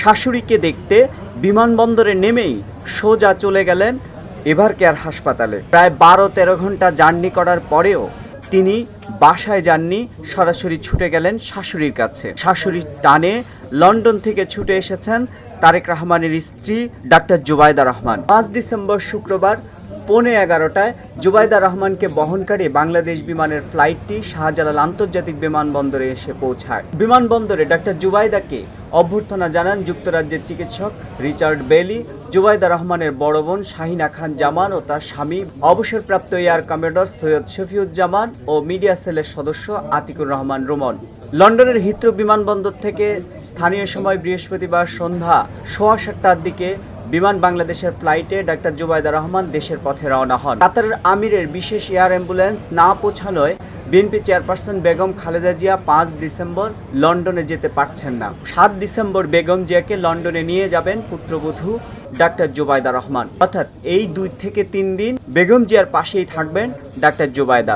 শাশুড়িকে দেখতে বিমানবন্দরে নেমেই সোজা চলে গেলেন এভার কেয়ার হাসপাতালে। প্রায় বারো তেরো ঘণ্টা জার্নি করার পরেও তিনি বাসায় যাননি, সরাসরি ছুটে গেলেন শাশুড়ির কাছে। শাশুড়ির টানে লন্ডন থেকে ছুটে এসেছেন তারেক রহমানের স্ত্রী ডাক্তার জুবাইদা রহমান। পাঁচ ডিসেম্বর শুক্রবার পৌনে এগারোটায় জুবাইদা রহমানকে বহনকারী বাংলাদেশ বিমানের ফ্লাইটটি শাহজালাল আন্তর্জাতিক বিমানবন্দরে এসে পৌঁছায়। বিমানবন্দরে ডাক্তার জুবাইদাকে অভ্যর্থনা জানান যুক্তরাজ্যের চিকিৎসক রিচার্ড বেলি, জুবাইদা রহমানের বড় বোন শাহিনা খান জামান ও তার স্বামী। অবসরপ্রাপ্ত এয়ার কমান্ডার সৈয়দ শফিউজ্জামান ও মিডিয়া সেলের সদস্য আতিকুর রহমান রুমন। লন্ডনের হিথ্রো বিমানবন্দর থেকে স্থানীয় সময় বৃহস্পতিবার সন্ধ্যা সোয়া সাতটার দিকে বিমান বাংলাদেশের ফ্লাইটে ডাক্তার জুবাইদা রহমান দেশের পথে রওনা হন। কাতারের আমিরের বিশেষ এয়ার অ্যাম্বুলেন্স না পৌঁছানোয় বিএনপি চেয়ারপারসন বেগম খালেদা জিয়া পাঁচ ডিসেম্বর লন্ডনে যেতে পারছেন না। সাত ডিসেম্বর বেগম জিয়াকে লন্ডনে নিয়ে যাবেন পুত্রবধূ ডাক্তার জোবায়দা রহমান। অর্থাৎ এই দুই থেকে তিন দিন বেগম জিয়ার পাশেই থাকবেন ডাক্তার জুবাইদা।